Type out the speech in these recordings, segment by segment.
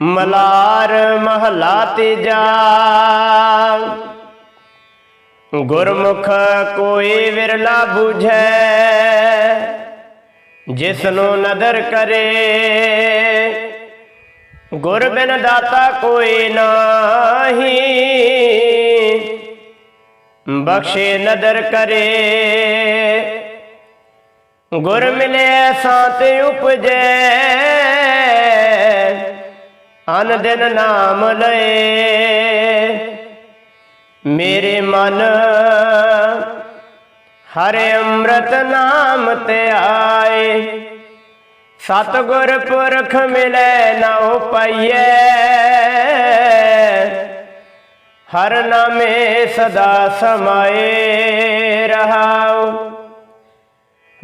ਮਲਾਰ ਮਹਲਾ ਤੀਜਾ। ਗੁਰਮੁਖ ਕੋਈ ਵਿਰਲਾ ਬੂਝੈ ਜਿਸ ਨੂੰ ਨਦਰ ਕਰੇ। ਗੁਰ ਬਿਨ ਦਾਤਾ ਕੋਈ ਨਾਹੀ, ਬਖਸ਼ੇ ਨਦਰ ਕਰੇ। ਗੁਰ ਮਿਲੇ ਸਾਤ ਉਪਜੈ। ਅਨ ਦਿਨ ਨਾਮ ਲਏ। ਮੇਰੇ ਮਨ ਹਰੇ ਅੰਮ੍ਰਿਤ ਨਾਮ ਤੇ ਆਏ। ਸਤਿਗੁਰ ਪੁਰਖ ਮਿਲੇ ਨਾ ਪਾਈਐ ਹਰ ਨਾਮੇ ਸਦਾ ਸਮਾਏ ਰਹਾਉ।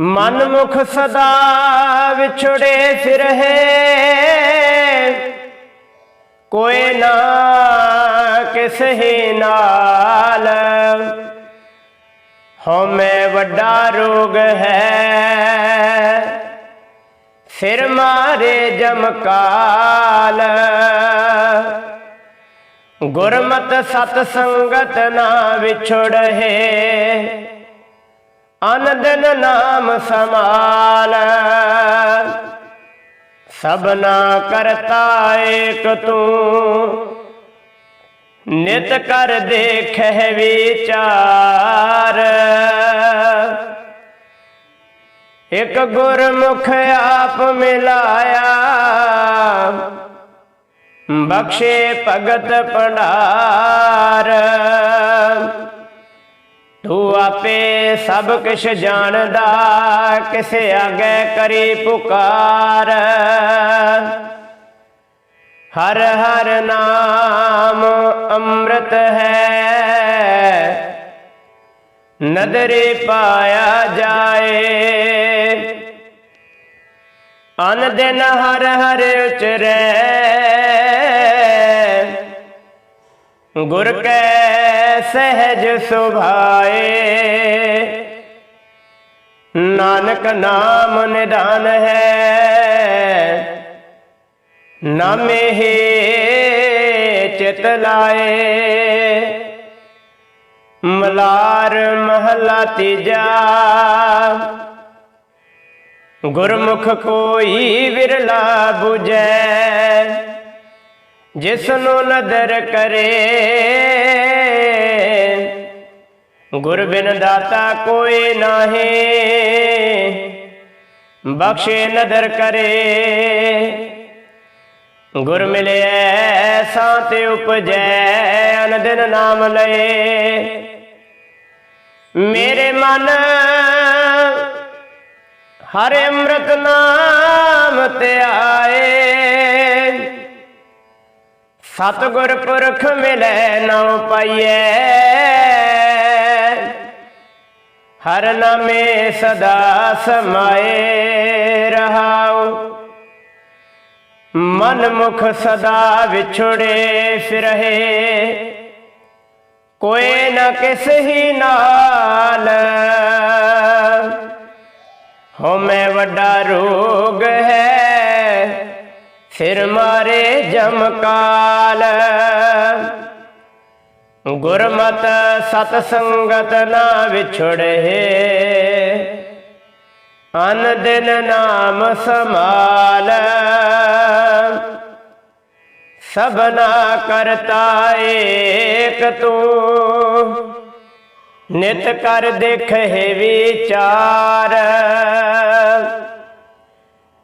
ਮਨ ਮੁਖ ਸਦਾ ਵਿਛੜੇ ਫਿਰਹਿ ਕੋਈ ਨਾ ਕਿਸਹੀ ਨਾਲ। ਹਉਮੈ ਵੱਡਾ ਰੋਗ ਹੈ। ਸਿਰ ਮਾਰੇ ਜਮਕਾਲ। ਗੁਰਮਤ ਸਤ ਸੰਗਤ ਨਾ ਵਿਛੜਹਿ ਅਨ ਦਿਨ ਨਾਮ ਸਮਾਲ। ਸਭਨਾ ਕਰਤਾ ਏਕ ਤੂੰ। ਨਿਤ ਕਰ ਦੇਖਹਿ ਵਿਚਾਰ। ਇਕ ਗੁਰਮੁਖ ਆਪ ਮਿਲਾਇਆ। ਬਖਸ਼ੇ ਭਗਤ ਭੰਡਾਰ। ਤੂੰ ਆਪੇ ਸਭ ਕੁਛ ਜਾਣਦਾ, ਕਿਸੇ ਆਗੇ ਕਰੀ ਪੁਕਾਰ। ਹਰ ਹਰ ਨਾਮ ਅੰਮ੍ਰਿਤ ਹੈ। ਨਦਰੇ ਪਾਇਆ ਜਾਏ। ਅਨ ਦਿਨ ਹਰ ਹਰ ਉਚਰੈ। ਗੁਰ ਕੈ ਸਹਿਜ ਸੁਭਾਏ। ਨਾਨਕ ਨਾਮ ਨਿਦਾਨ ਹੈ। ਨਾਮੇ ਹੀ ਚਿਤ ਲਾਏ। ਮਲਾਰ ਮਹਲਾ ਤੀਜਾ। ਗੁਰਮੁਖ ਕੋਈ ਵਿਰਲਾ 부ਜੈ ਜਿਸ ਨੂੰ ਨਦਰ ਕਰੇ। ਗੁਰ ਬਿਨ ਦਾਤਾ ਕੋਈ ਨਾਹੀ, ਬਖਸ਼ੇ ਨਦਰ ਕਰੇ। ਗੁਰ ਮਿਲਿਐ ਤੇ ਉਪਜੈ ਅਨ ਦਿਨ ਨਾਮ ਲਏ। ਮੇਰੇ ਮਨ ਹਰੇ ਅੰਮ੍ਰਿਤ ਨਾਮ ਤੇ ਆਏ ਸਤਿਗੁਰ ਪੁਰਖ ਮਿਲੈ ਨਾ ਪਾਈਐ। ਹਰ ਨਾਮੇ ਸਦਾ ਸਮਾਏ ਰਹਾਉ। ਮਨ ਮੁਖ ਸਦਾ ਵਿਛੜੇ ਫਿਰਹਿ। ਕੋਈ ਨਾ ਕਿਸ ਹੀ ਨਾਲ ਹਉਮੈ ਵੱਡਾ ਰੋਗ ਹੈ। ਸਿਰ ਮਾਰੇ ਜਮਕਾਲ ਗੁਰਮਤ ਸਤ ਸੰਗਤ ਨਾ ਵਿਛੜੇ। ਅਨ ਦਿਨ ਨਾਮ ਸਮਾਲ ਸਭਨਾ ਕਰਤਾ ਏਕ ਤੂੰ। ਨਿਤ ਕਰ ਦੇਖੇ ਵਿਚਾਰ।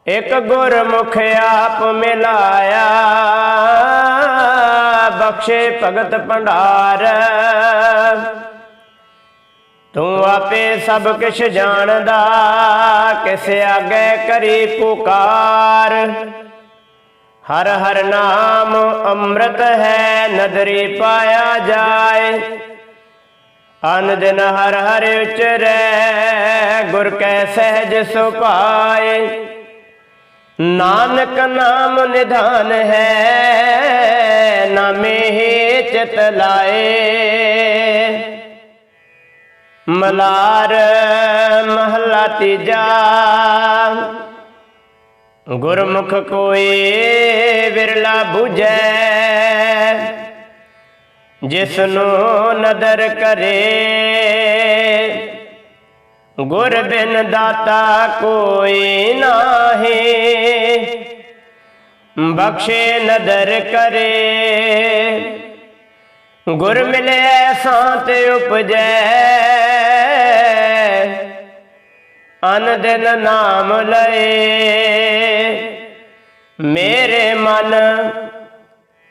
ਇਕ ਗੁਰਮੁਖ ਆਪ ਮਿਲਾਇਆ। ਬਖਸ਼ੇ ਭਗਤ ਭੰਡਾਰ। ਤੂੰ ਆਪੇ ਸਭ ਕੁਛ ਜਾਣਦਾ, ਕਿਸ ਆਗੇ ਕਰੀ ਪੁਕਾਰ। ਹਰ ਹਰ ਨਾਮ ਅੰਮ੍ਰਿਤ ਹੈ, ਨਦਰੀ ਪਾਇਆ ਜਾਏ। ਅਨ ਦਿਨ ਹਰ ਹਰ ਉਚਰੈ ਗੁਰ ਕੈ ਸਹਿਜ ਸੁਪਾਏ ਨਾਨਕ ਨਾਮ ਨਿਧਾਨ ਹੈ ਨਾਮੇ ਹੀ ਚਿਤ ਲਾਏ। ਮਲਾਰ ਮਹਲਾ ਤੀਜਾ, ਗੁਰਮੁਖ ਕੋਈ ਵਿਰਲਾ 부ਜੈ ਜਿਸਨੂੰ ਨਦਰ ਕਰੇ ਗੁਰ ਬਿਨ ਦਾਤਾ ਕੋਈ ਨਾਹੀ। ਬਖਸ਼ੇ ਨਦਰ ਕਰੇ। ਗੁਰ ਮਿਲੇ ਸਾਤ ਉਪਜੈ। ਅਨ ਦਿਨ ਨਾਮ ਲਏ। ਮੇਰੇ ਮਨ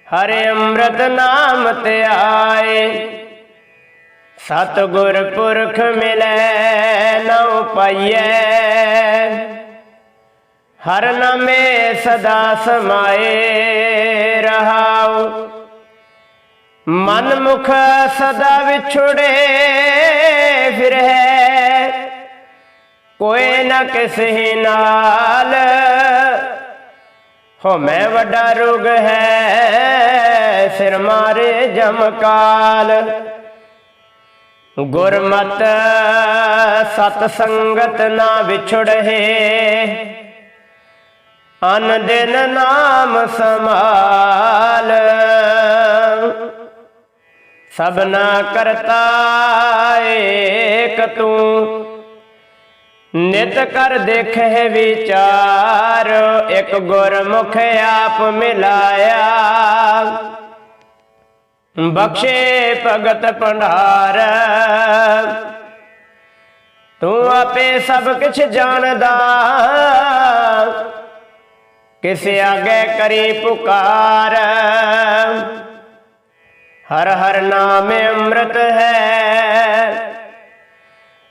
ਹਰੇ ਅੰਮ੍ਰਿਤ ਨਾਮ ਤੇ ਆਏ। ਸਤ ਗੁਰ ਪੁਰਖ ਮਿਲੈ ਨਉ ਪਾਈਐ ਹਰ ਨਾਮੇ ਸਦਾ ਸਮਾਏ ਰਹਾਉ। ਮਨ ਮੁਖ ਸਦਾ ਵਿਛੜੇ ਫਿਰੈ ਕੋਈ ਨਾ ਕਿਸੇ ਨਾਲ ਹੋ ਮੈਂ ਵੱਡਾ ਰੋਗ ਹੈ, ਸਿਰ ਮਾਰੇ ਜਮਕਾਲ ਗੁਰਮਤ ਸਤ ਸੰਗਤ ਨਾ ਵਿਛੜੇ। ਅਨ ਦਿਨ ਨਾਮ ਸਮਾਲ ਸਭਨਾ ਕਰਤਾ ਏਕ ਤੂੰ। ਨਿਤ ਕਰ ਦੇਖੇ ਵਿਚਾਰ। ਇੱਕ ਗੁਰਮੁਖ ਆਪ ਮਿਲਾਇਆ। ਬਖਸ਼ੇ ਭਗਤ ਭੰਡਾਰ। ਤੂੰ ਆਪੇ ਸਭ ਕੁਝ ਜਾਣਦਾ। ਕਿਸ ਆਗੇ ਕਰੀ ਪੁਕਾਰ। ਹਰ ਹਰ ਨਾਮ ਅੰਮ੍ਰਿਤ ਹੈ।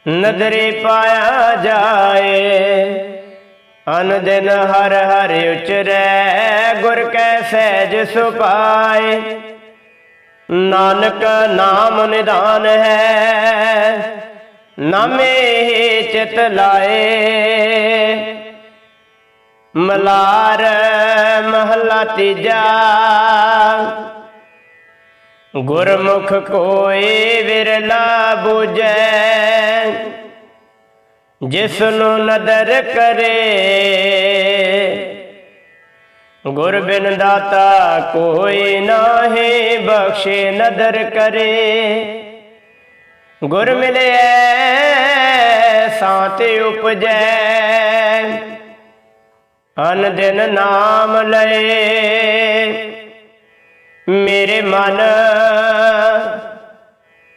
ਨਦਰੀ ਪਾਇਆ ਜਾਏ। ਅਨ ਦਿਨ ਹਰ ਹਰ ਉਚਰੈ। ਗੁਰ ਕੈ ਸਹਿਜ ਸੁਪਾਏ ਨਾਨਕ ਨਾਮ ਨਿਦਾਨ ਹੈ। ਨਾਮੇ ਹੀ ਚਿਤ ਲਾਏ। ਮਲਾਰ ਮਹਲਾ ਤੀਜਾ। ਗੁਰਮੁਖ ਕੋਈ ਵਿਰਲਾ 부ਜੈ ਜਿਸ ਨੂੰ ਨਦਰ ਕਰੇ। ਗੁਰ ਬਿਨ ਦਾਤਾ ਕੋਈ ਨਾਹੀ ਬਖਸ਼ੇ ਨਦਰ ਕਰੇ। ਗੁਰ ਮਿਲੇ ਸਾਤੇ ਉਪਜੈ। ਅਨ ਦਿਨ ਨਾਮ ਲਏ। ਮੇਰੇ ਮਨ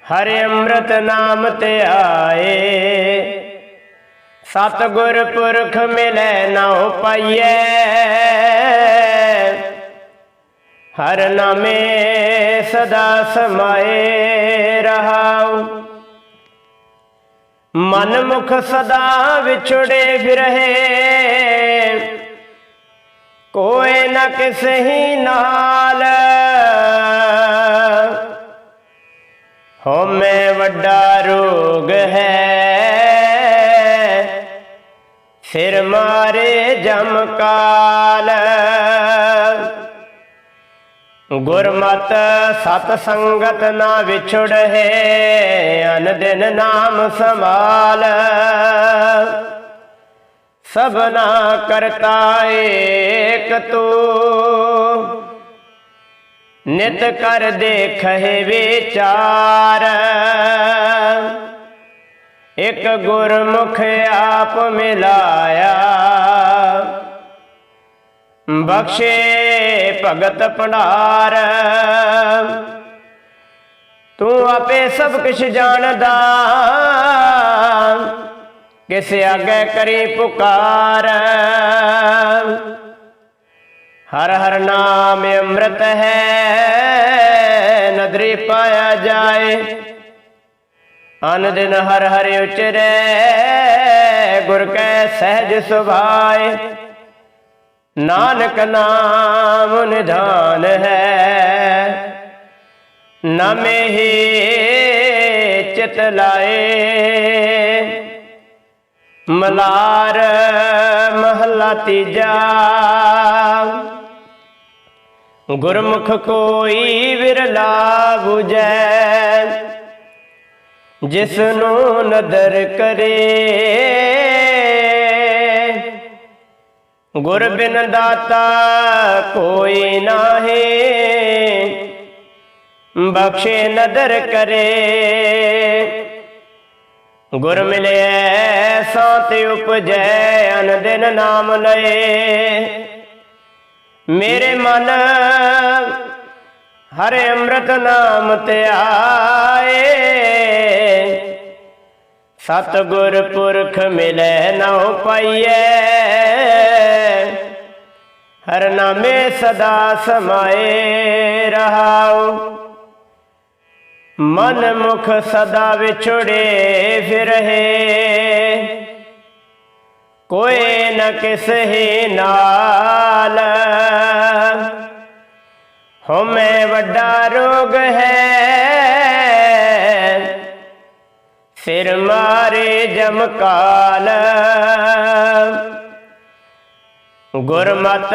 ਹਰਿ ਅੰਮ੍ਰਿਤ ਨਾਮ ਤੇ ਆਏ। ਸਤ ਗੁਰ ਪੁਰਖ ਮਿਲੈ ਨਾ ਪਾਈਐ ਹਰ ਨਾਮੇ ਸਦਾ ਸਮਾਏ ਰਹਾਉ। ਮਨ ਮੁਖ ਸਦਾ ਵਿਛੜੇ ਫਿਰਹਿ। ਕੋਈ ਨਾ ਕਿਸੇ ਹੀ ਨਾਲ। ਹਉਮੈ ਵੱਡਾ ਰੋਗ ਹੈ। ਸਿਰ ਮਾਰੇ ਜਮਕਾਲ ਗੁਰਮਤ ਸਤ ਸੰਗਤ ਨਾ ਵਿਛੜੇ, ਅਨ ਦਿਨ ਨਾਮ ਸੰਭਾਲ। ਸਭਨਾ ਕਰਤਾ ਏਕ ਤੂੰ। ਨਿਤ ਕਰ ਦੇਖੇ ਵਿਚਾਰ। ਇਕ ਗੁਰਮੁਖ ਆਪ ਮਿਲਾਇਆ। ਬਖਸ਼ੇ ਭਗਤ ਭੰਡਾਰ। ਤੂੰ ਆਪੇ ਸਭ ਕੁਝ ਜਾਣਦਾ। ਕਿਸ ਆਗੇ ਕਰੀ ਪੁਕਾਰ। ਹਰ ਹਰ ਨਾਮ ਅੰਮ੍ਰਿਤ ਹੈ, ਨਦਰੀ ਪਾਇਆ ਜਾਏ। ਅਨ ਦਿਨ ਹਰ ਹਰ ਉਚਰੇ, ਗੁਰ ਕੈ ਸਹਿਜ ਸੁਭਾਏ। ਨਾਨਕ ਨਾਮ ਨਿਧਾਨ ਹੈ। ਨਮੇ ਹੀ ਚਿਤ ਲਾਏ। ਮਲਾਰ ਮਹਲਾ ਤੀਜਾ। ਗੁਰਮੁਖ ਕੋਈ ਵਿਰਲਾ 부ਜੈ ਜਿਸ ਨੂੰ ਨਦਰ ਕਰੇ। ਗੁਰ ਬਿਨ ਦਾਤਾ ਕੋਈ ਨਾਹੀ, ਬਖਸ਼ੇ ਨਦਰ ਕਰੇ। ਗੁਰ ਮਿਲਿਐ ਸੋ ਤੇ ਉਪਜੈ ਅਨ ਦਿਨ ਨਾਮ ਲਏ। ਮੇਰੇ ਮਨ ਹਰੇ ਅੰਮ੍ਰਿਤ ਨਾਮ ਧਿਆਏ ਸਤ ਗੁਰ ਪੁਰਖ ਮਿਲੈ ਨਉ ਪਾਈਐ ਹਰ ਨਾਮੇ ਸਦਾ ਸਮਾਏ ਰਹਾਉ। ਮਨ ਮੁਖ ਸਦਾ ਵਿਛੜੇ ਫਿਰਹਿ ਕੋਈ ਨ ਕਿਸੇ ਨਾਲ। ਹਉਮੈ ਵੱਡਾ ਰੋਗ ਹੈ। ਸਿਰ ਮਾਰੇ ਜਮਕਾਲ ਗੁਰਮਤ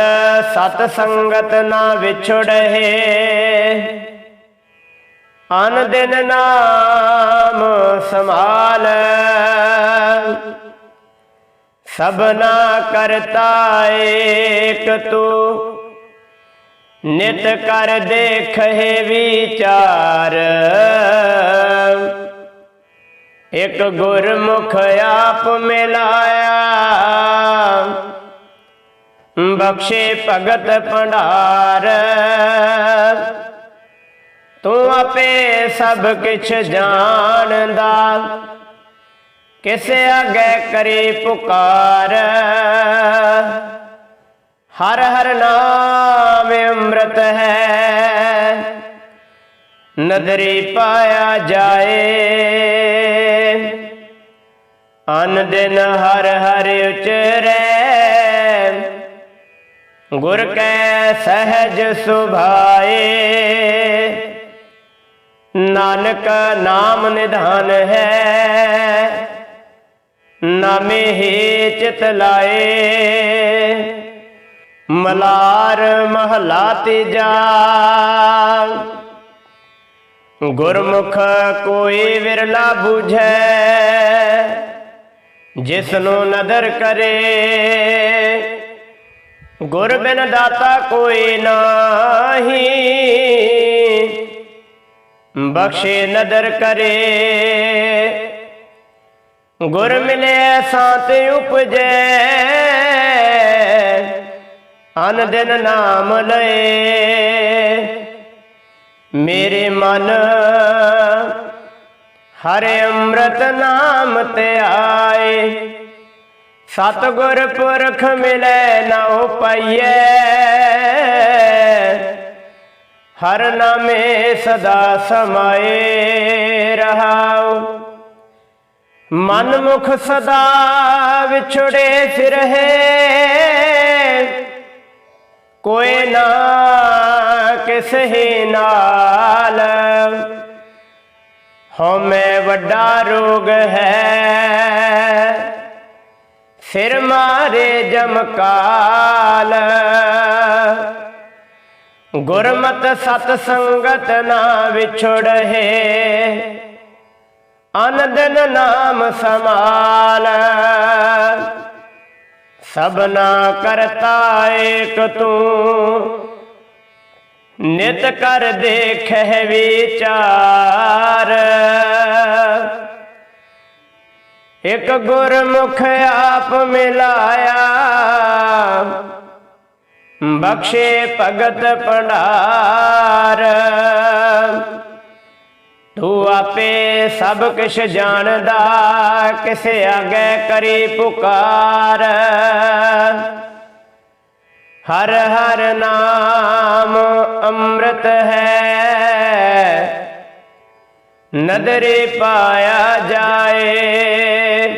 ਸਤ ਸੰਗਤ ਨਾ ਵਿਛੜਹਿ ਅਨ ਦਿਨ ਨਾਮ ਸਮਾਲ ਸਭਨਾ ਕਰਤਾ ਏਕ ਤੂੰ। ਨਿਤ ਕਰ ਦੇਖੇ ਵਿਚਾਰ। ਇਕ ਗੁਰਮੁਖ ਆਪ ਮਿਲਾਇਆ। ਬਖਸ਼ੇ ਭਗਤ ਭੰਡਾਰ। ਤੂੰ ਆਪੇ ਸਭ ਕਿਛ ਜਾਣਦਾ। ਕਿਸੇ ਅੱਗੇ ਕਰੀ ਪੁਕਾਰ। ਹਰ ਹਰ ਨਾਮ ਅੰਮ੍ਰਿਤ ਹੈ। ਨਦਰੀ ਪਾਇਆ ਜਾਏ। ਅਨ ਦਿਨ ਹਰ ਹਰ ਉਚਰੈ। ਗੁਰ ਕੈ ਸਹਿਜ ਸੁਭਾਏ। ਨਾਨਕ ਨਾਮ ਨਿਧਾਨ ਹੈ। ਨਾਮੇ ਹੀ ਚਿਤ ਲਾਏ। ਮਲਾਰ ਮਹਲਾ ਤੀਜਾ। ਗੁਰਮੁਖ ਕੋਈ ਵਿਰਲਾ ਬੂਝੈ। ਜਿਸ ਨੂੰ ਨਦਰ ਕਰੇ। ਗੁਰ ਬਿਨ ਦਾਤਾ ਕੋਈ ਨਾਹੀ। ਬਖਸ਼ੇ ਨਦਰ ਕਰੇ। ਗੁਰ ਮਿਲੇ ਸਾਤ ਉਪਜੈ। ਅਨ ਦਿਨ ਨਾਮ ਲਏ। ਮੇਰੇ ਮਨ ਹਰੇ ਅੰਮ੍ਰਿਤ ਨਾਮ ਤੇ ਆਏ। ਸਤਗੁਰ ਪੁਰਖ ਮਿਲੇ ਨਾ ਪਾਈਐ ਹਰ ਨਾਮੇ ਸਦਾ ਸਮਾਏ ਰਹਾਉ। ਮਨ ਮੁਖ ਸਦਾ ਵਿਛੜੇ ਰਹੇ ਕੋਈ ਨਾ ਕਿਸੇ ਨਾਲ। ਹਉਮੈ ਵੱਡਾ ਰੋਗ ਹੈ। ਸਿਰ ਮਾਰੇ ਜਮਕਾਲ। ਗੁਰਮਤ ਸਤ ਸੰਗਤ ਨਾ ਵਿਛੜਹਿ। ਅਨ ਦਿਨ ਨਾਮ ਸਮਾਲ। ਸਭਨਾ ਕਰਤਾ ਏਕ ਤੂੰ। ਨਿਤ ਕਰ ਦੇਖਹਿ ਵਿਚਾਰ। ਇੱਕ ਗੁਰਮੁਖ ਆਪ ਮਿਲਾਇਆ। ਬਖਸ਼ੇ ਭਗਤ ਭੰਡਾਰ। ਤੂੰ ਆਪੇ ਸਭ ਕੁਛ ਜਾਣਦਾ, ਕਿਸੇ ਆਗੇ ਕਰੀ ਪੁਕਾਰ। ਹਰ ਹਰ ਨਾਮ ਅੰਮ੍ਰਿਤ ਹੈ। ਨਦਰੇ ਪਾਇਆ ਜਾਏ।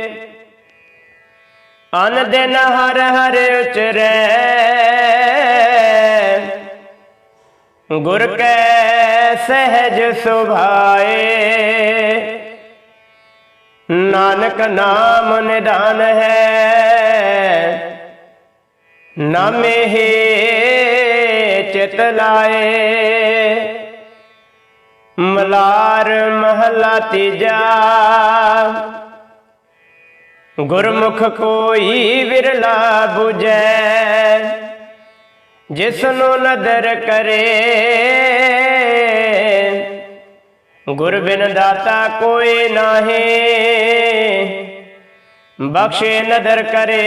ਅਨ ਦਿਨ ਹਰ ਹਰ ਉਚਰੈ। ਗੁਰ ਕੈ ਸਹਿਜ ਸੁਭਾਏ। ਨਾਨਕ ਨਾਮ ਨਿਦਾਨ ਹੈ। ਨਾਮੇ ਹੀ ਚਿਤ ਲਾਏ। ਮਲਾਰ ਮਹਲਾ ਤੀਜਾ। ਗੁਰਮੁਖ ਕੋਈ ਵਿਰਲਾ 부ਜੈ ਜਿਸ ਨੂੰ ਨਦਰ ਕਰੇ। ਗੁਰ ਬਿਨ ਦਾਤਾ ਕੋਈ ਨਾਹੀ, ਬਖਸ਼ੇ ਨਦਰ ਕਰੇ।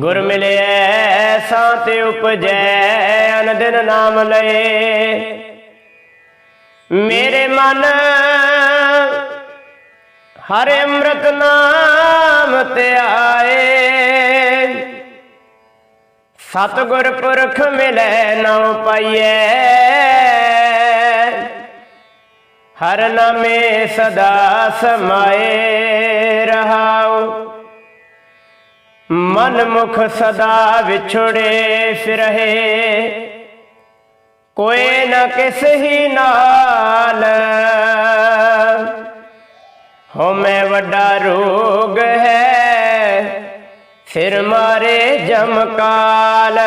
ਗੁਰ ਮਿਲਿਐ ਸਾਤ ਉਪਜੈ ਅਨ ਦਿਨ ਨਾਮ ਲਏ। ਮੇਰੇ ਮਨ ਹਰਿ ਅੰਮ੍ਰਿਤ ਨਾਮ ਤੇ ਆਏ। ਸਤਿਗੁਰ ਪੁਰਖ ਮਿਲੇ ਨਉ ਪਾਈਐ। ਹਰ ਨਾਮੇ ਸਦਾ ਸਮਾਏ ਰਹਾਉ। ਮਨ ਮੁਖ ਸਦਾ ਵਿਛੜੇ ਫਿਰਹਿ। ਕੋਈ ਨਾ ਕਿਸ ਹੀ ਨਾਲ ਹੋ ਵੱਡਾ ਰੋਗ ਹੈ। ਸਿਰ ਮਾਰੇ ਜਮਕਾਲ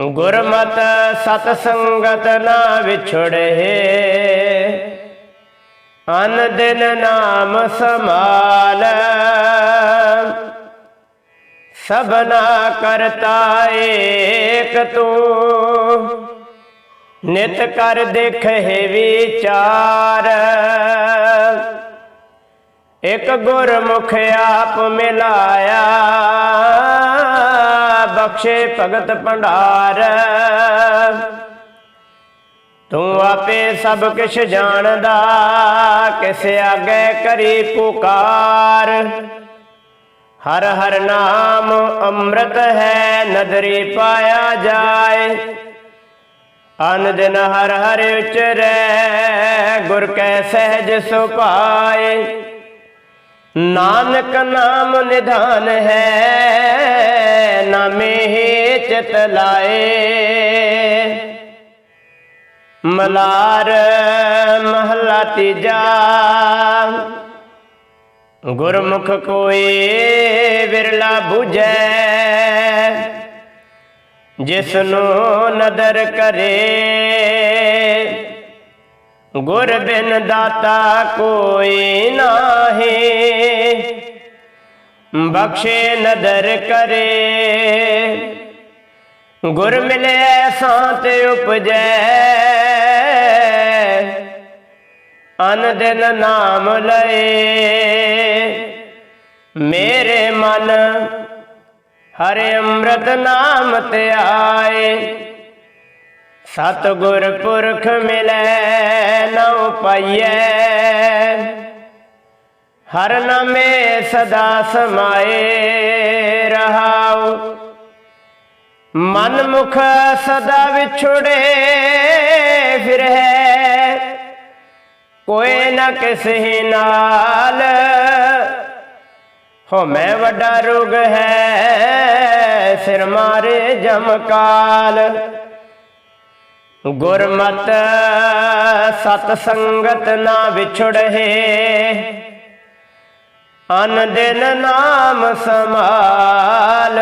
ਗੁਰਮਤ ਸਤ ਸੰਗਤ ਨਾ ਵਿਛੜੇ। ਅਨ ਦਿਨ ਨਾਮ ਸਮਾਲ ਸਭਨਾ ਕਰਤਾ ਏਕ ਤੂੰ। ਨਿਤ ਕਰ ਦੇਖੇ ਵਿਚਾਰ। ਇਕ ਗੁਰਮੁਖ ਆਪ ਮਿਲਾਇਆ, ਬਖਸ਼ੇ ਭਗਤ ਭੰਡਾਰ। ਤੂੰ ਆਪੇ ਸਭ ਕਿਛ ਜਾਣਦਾ, ਕਿਸ ਆਗੇ ਕਰੀ ਪੁਕਾਰ। ਹਰ ਹਰ ਨਾਮ ਅੰਮ੍ਰਿਤ ਹੈ, ਨਦਰੀ ਪਾਇਆ ਜਾਏ। ਅਨ ਦਿਨ ਹਰ ਹਰ ਉਚਰੈ ਗੁਰ ਕੈ ਸਹਿਜ ਸੁਪਾਏ ਨਾਨਕ ਨਾਮ ਨਿਧਾਨ ਹੈ, ਨਾਮੇ ਹੀ ਚਿਤ ਲਾਏ। ਮਲਾਰ ਮਹਲਾ ਤੀਜਾ ਗੁਰਮੁਖ ਕੋਈ ਵਿਰਲਾ 부ਜੈ ਜਿਸ ਨੂੰ ਨਦਰ ਕਰੇ। ਗੁਰ ਬਿਨ ਦਾਤਾ ਕੋਈ ਨਾਹੀ। ਬਖਸ਼ੇ ਨਦਰ ਕਰੇ। ਗੁਰ ਮਿਲੇ ਤੇ ਉਪਜੈ। ਅਨ ਦਿਨ ਨਾਮ ਲਏ। ਮੇਰੇ ਮਨ ਹਰੇ ਅੰਮ੍ਰਿਤ ਨਾਮ ਤੇ ਆਏ। ਸਤ ਗੁਰ ਪੁਰਖ ਮਿਲੈ ਨਉ ਪਾਈਐ ਹਰ ਨਾਮੇ ਸਦਾ ਸਮਾਏ ਰਹਾਉ। ਮਨ ਮੁਖ ਸਦਾ ਵਿਛੜੇ ਫਿਰ ਕੋਈ ਨਾ ਕਿਸੇ ਨਾਲ। ਹੋ ਮੈਂ ਵੱਡਾ ਰੋਗ ਹੈ ਸਿਰ ਮਾਰੇ ਜਮਕਾਲ ਗੁਰਮਤ ਸਤ ਸੰਗਤ ਨਾ ਵਿਛੜੇ ਅਨ ਦਿਨ ਨਾਮ ਸਮਾਲ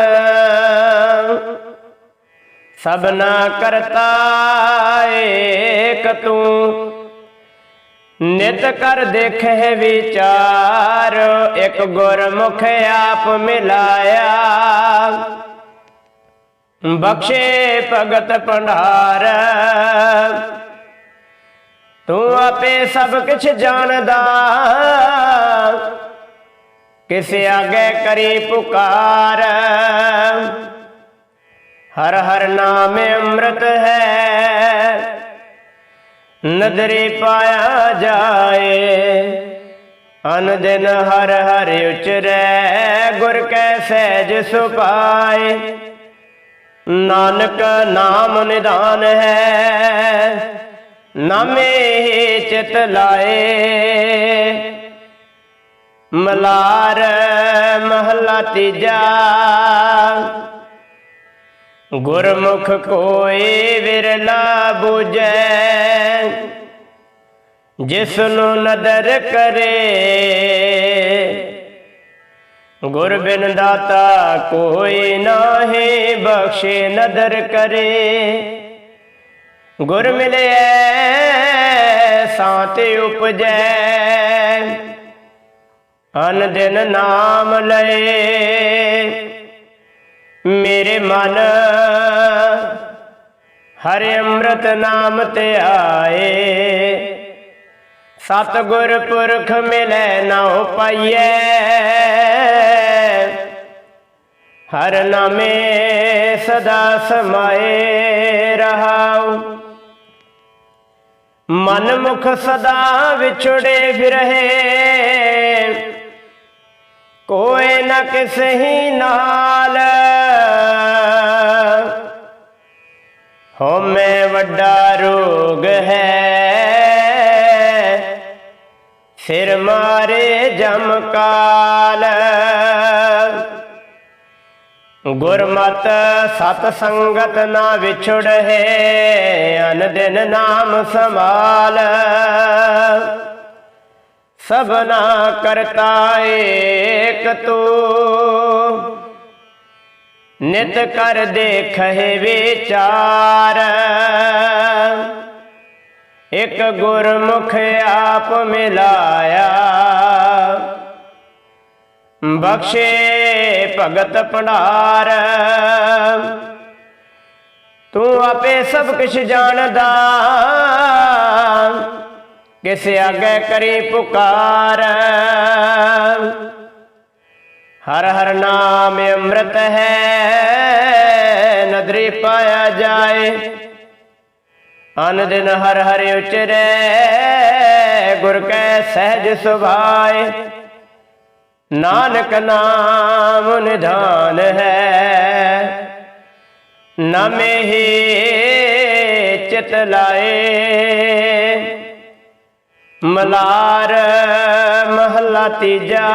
ਸਭਨਾ ਕਰਤਾ ਏਕ ਤੂੰ। ਨਿਤ ਕਰ ਦੇਖੇ ਵਿਚਾਰ, ਇੱਕ ਗੁਰਮੁਖ ਆਪ ਮਿਲਾਇਆ। ਬਖਸ਼ੇ ਭਗਤ ਭੰਡਾਰ, ਤੂੰ ਆਪੇ ਸਭ ਕੁਝ ਜਾਣਦਾ। ਕਿਸ ਆਗੇ ਕਰੀ ਪੁਕਾਰ, ਹਰ ਹਰ ਨਾਮ ਅੰਮ੍ਰਿਤ ਹੈ। ਨਦਰੀ ਪਾਇਆ ਜਾਏ। ਅਨ ਦਿਨ ਹਰ ਹਰ ਉਚਰੈ, ਗੁਰ ਕੈ ਸਹਿਜ ਸੁਪਾਏ ਨਾਨਕ ਨਾਮ ਨਿਦਾਨ ਹੈ, ਨਾਮੇ ਹੀ ਚਿਤ ਲਾਏ। ਮਲਾਰ ਮਹਲਾ ਤੀਜਾ ਗੁਰਮੁਖ ਕੋਈ ਵਿਰਲਾ 부ਜੈ ਜਿਸ ਨੂੰ ਨਦਰ ਕਰੇ। ਗੁਰ ਬਿਨ ਦਾਤਾ ਕੋਈ ਨਾਹੀ ਬਖਸ਼ੇ, ਨਦਰ ਕਰੇ। ਗੁਰ ਮਿਲਿਐ, ਸਾਤ ਉਪਜੈ। ਅਨ ਦਿਨ ਨਾਮ ਲਏ। ਮੇਰੇ ਮਨ। ਹਰਿ ਅੰਮ੍ਰਿਤ ਨਾਮ ਤੇ ਆਏ। ਸਤ ਗੁਰ ਪੁਰਖ ਮਿਲੈ ਨਾਉ ਪਾਈਐ ਹਰ ਨਾਮੇ ਸਦਾ ਸਮਾਏ ਰਹਾਉ। ਮਨ ਮੁਖ ਸਦਾ ਵਿਛੜੇ ਫਿਰਹਿ। ਕੋਇ ਨਾ ਕਿਸੇ ਹੀ ਨਾਲ। ਹਉਮੈ ਵੱਡਾ ਰੋਗ ਹੈ। ਸਿਰ ਮਾਰੇ ਜਮ ਕਾਲ। ਗੁਰਮਤ ਸਤ ਸੰਗਤ ਨਾ ਵਿਛੜਹਿ ਅਨ ਦਿਨ ਨਾਮ ਸਮਾਲ ਸਭਨਾ ਕਰਤਾ ਏਕ ਤੂੰ। ਨਿਤ ਕਰ ਦੇਖੇ ਵਿਚਾਰ। ਇਕ ਗੁਰਮੁਖ ਆਪ ਮਿਲਾਇਆ। ਬਖਸ਼ੇ ਭਗਤ ਭੰਡਾਰ। ਤੂੰ ਆਪੇ ਸਭ ਕੁਝ ਜਾਣਦਾ। ਕਿਸ ਆਗੇ ਕਰੀ ਪੁਕਾਰ? ਹਰ ਹਰ ਨਾਮ ਅੰਮ੍ਰਿਤ ਹੈ, ਨਦਰੀ ਪਾਇਆ ਜਾਏ। ਅਨ ਦਿਨ ਹਰ ਹਰ ਉਚਰੈ, ਗੁਰ ਕੈ ਸਹਿਜ ਸੁਭਾਏ। ਨਾਨਕ ਨਾਮ ਨਿਧਾਨ ਹੈ, ਨਮੇ ਹੀ ਚਿਤ ਲਾਏ। ਮਲਾਰ ਮਹਲਾ ਤੀਜਾ।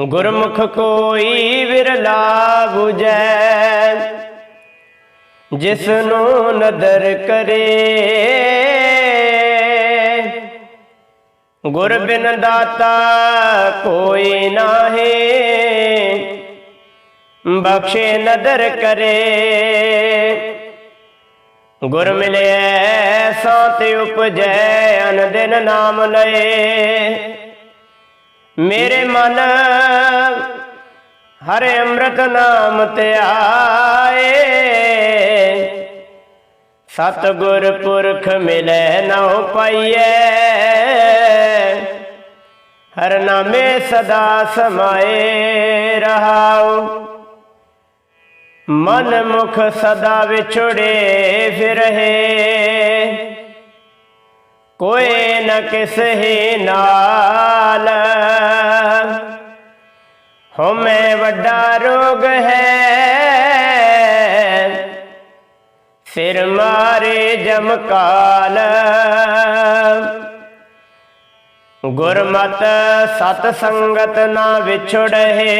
ਗੁਰਮੁਖ ਕੋਈ ਵਿਰਲਾ 부ਜੈ ਜਿਸ ਨੂੰ ਨਦਰ ਕਰੇ। ਗੁਰ ਬਿਨ ਦਾਤਾ ਕੋਈ ਨਾਹੀ, ਬਖਸ਼ੇ ਨਦਰ ਕਰੇ। ਗੁਰ ਮਿਲਿਆ ਸਾਤ ਉਪਜੈ ਅਨ ਦਿਨ ਨਾਮ ਲਏ। ਮੇਰੇ ਮਨ ਹਰੇ ਅੰਮ੍ਰਿਤ ਨਾਮ ਤੇ ਆਏ। ਸਤ ਗੁਰ ਪੁਰਖ ਮਿਲੇ ਨਉ ਪਾਈਐ ਹਰ ਨਾਮੇ ਸਦਾ ਸਮਾਏ ਰਹਾਉ। ਮਨ ਮੁਖ ਸਦਾ ਵਿਛੜੇ ਫਿਰਹਿ ਕੋਈ ਨ ਕਿਸਹੀ ਨਾਲ। ਹਉਮੈ ਵੱਡਾ ਰੋਗ ਹੈ। ਸਿਰ ਮਾਰੇ ਜਮਕਾਲ ਗੁਰਮਤ ਸਤ ਸੰਗਤ ਨਾ ਵਿਛੜਹਿ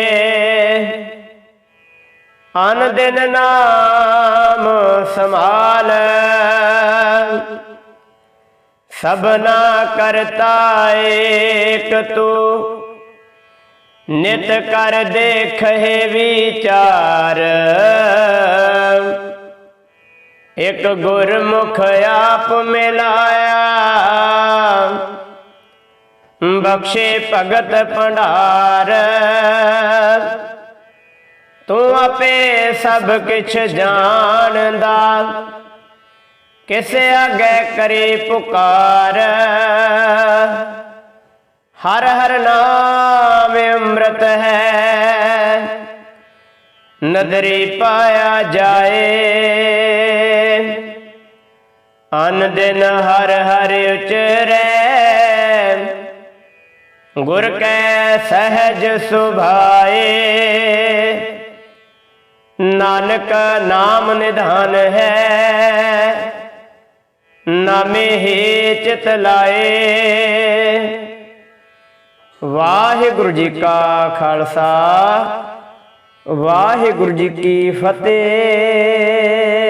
ਅਨ ਦਿਨ ਨਾਮ ਸਮਾਲ ਸਭਨਾ ਕਰਤਾ ਏਕ ਤੂੰ। ਨਿਤ ਕਰ ਦੇਖੇ ਵਿਚਾਰ। ਇਕ ਗੁਰਮੁਖ ਆਪ ਮਿਲਾਇਆ। ਬਖਸ਼ੇ ਭਗਤ ਭੰਡਾਰ। ਤੂੰ ਆਪੇ ਸਭ ਕਿਛ ਜਾਣਦਾ। ਕਿਸੇ ਅੱਗੇ ਕਰੀ ਪੁਕਾਰ। ਹਰ ਹਰ ਨਾਮ ਅੰਮ੍ਰਿਤ ਹੈ। ਨਦਰੀ ਪਾਇਆ ਜਾਏ। ਅਨ ਦਿਨ ਹਰ ਹਰ ਉਚਰੈ। ਗੁਰ ਕੈ ਸਹਿਜ ਸੁਭਾਏ। ਨਾਨਕ ਨਾਮ ਨਿਧਾਨ ਹੈ। ਨਾਮੇ ਹੀ ਚਿਤ ਲਾਏ। ਵਾਹਿਗੁਰੂ ਜੀ ਕਾ ਖਾਲਸਾ। ਵਾਹਿਗੁਰੂ ਜੀ ਕੀ ਫਤਿਹ।